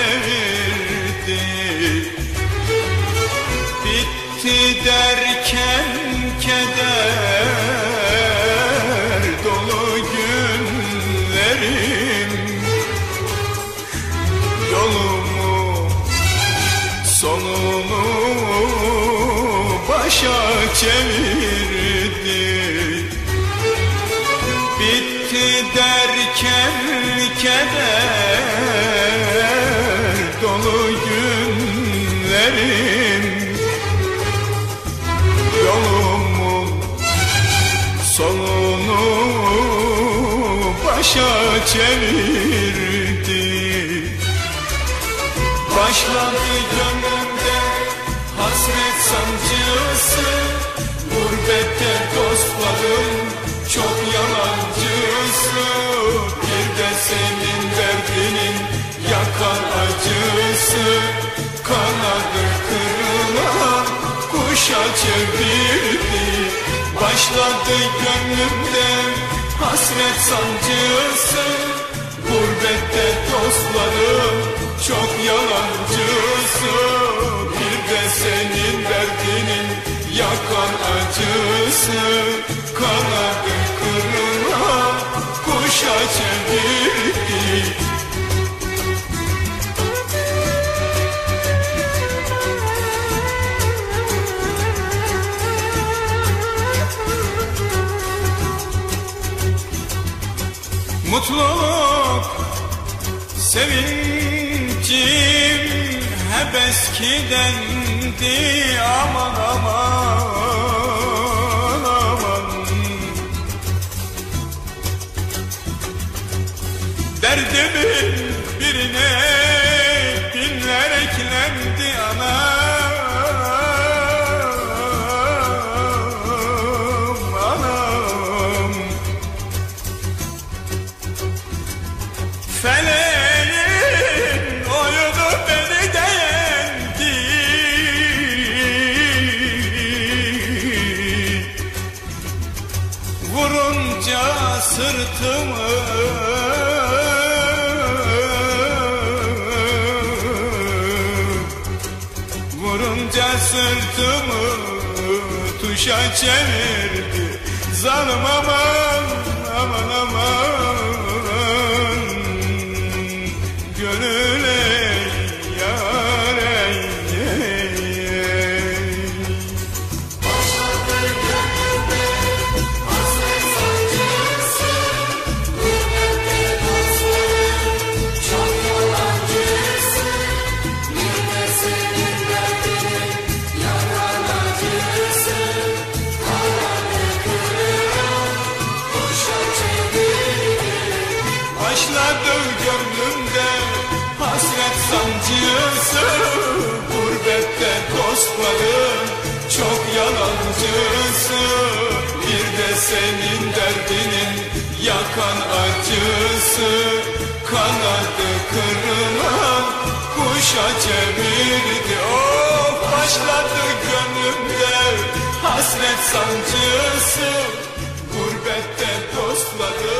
çevirdi Bitti derken keder dolu günlerim. Yolumu sonunu başa çevirdi. Bitti derken keder başa çevirdi. Başladı gönlümde hasret sancısı. Gurbette dostlarım çok yalancısı. Bir de senin derdinin yakan acısı. Kanadı kırılan kuşa çevirdi. Başladı gönlümde hasret sancısı Gurbette dostlarım çok yalancısı. Bir de senin derdinin yakan acısı. Kanadı kırılan kuşa çevirdi Mutluluk, sevincim hep eskidendi. Aman aman aman. Derdimin birine Vurunca sırtımı Vurunca sırtımı tuşa çevirdi Zalim aman aman aman yalancısı Bir de senin derdinin yakan acısı. Kanadı kırılan kuşa çevirdi. Oh başladı gönlümde hasret sancısı. Gurbette yalancısı